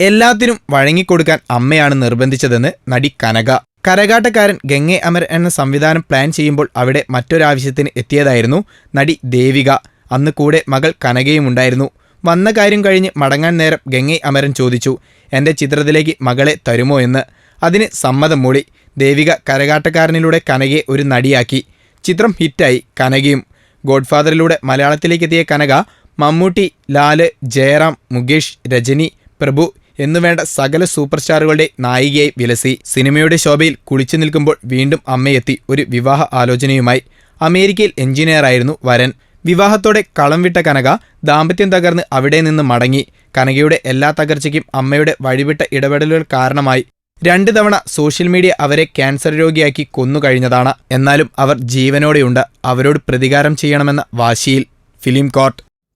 എല്ലാത്തിനും വഴങ്ങിക്കൊടുക്കാൻ അമ്മയാണ് നിർബന്ധിച്ചതെന്ന് നടി കനക. കരകാട്ടക്കാരൻ ഗംഗെ അമർ എന്ന സംവിധാനം പ്ലാൻ ചെയ്യുമ്പോൾ അവിടെ മറ്റൊരാവശ്യത്തിന് എത്തിയതായിരുന്നു നടി ദേവിക. അന്ന് കൂടെ മകൾ കനകയും ഉണ്ടായിരുന്നു. വന്ന കാര്യം കഴിഞ്ഞ് മടങ്ങാൻ നേരം ഗംഗെ അമരൻ ചോദിച്ചു എന്റെ ചിത്രത്തിലേക്ക് മകളെ തരുമോ എന്ന്? അതിന് സമ്മതം മൂളി ദേവിക കരകാട്ടക്കാരനിലൂടെ കനകയെ ഒരു നടിയാക്കി. ചിത്രം ഹിറ്റായി കനകയും. ഗോഡ്ഫാദറിലൂടെ മലയാളത്തിലേക്കെത്തിയ കനക മമ്മൂട്ടി ലാൽ ജയറാം മുകേഷ് രജനി പ്രഭു എന്നുവേണ്ട സകല സൂപ്പർ സ്റ്റാറുകളുടെ നായികയായി വിലസി. സിനിമയുടെ ശോഭയിൽ കുളിച്ചു നിൽക്കുമ്പോൾ വീണ്ടും അമ്മയെത്തി ഒരു വിവാഹ ആലോചനയുമായി. അമേരിക്കയിൽ എഞ്ചിനീയറായിരുന്നു വരൻ. വിവാഹത്തോടെ കളം വിട്ട കനക ദാമ്പത്യം തകർന്ന് അവിടെ നിന്ന് മടങ്ങി. കനകയുടെ എല്ലാ തകർച്ചയ്ക്കും അമ്മയുടെ വഴിവിട്ട ഇടപെടലുകൾ കാരണമായി. രണ്ട് തവണ സോഷ്യൽ മീഡിയ അവരെ ക്യാൻസർ രോഗിയാക്കി കൊന്നുകഴിഞ്ഞതാണ് എന്നാലും അവർ ജീവനോടെയുണ്ട്. അവരോട് പ്രതികാരം ചെയ്യണമെന്ന വാശിയിൽ. Film court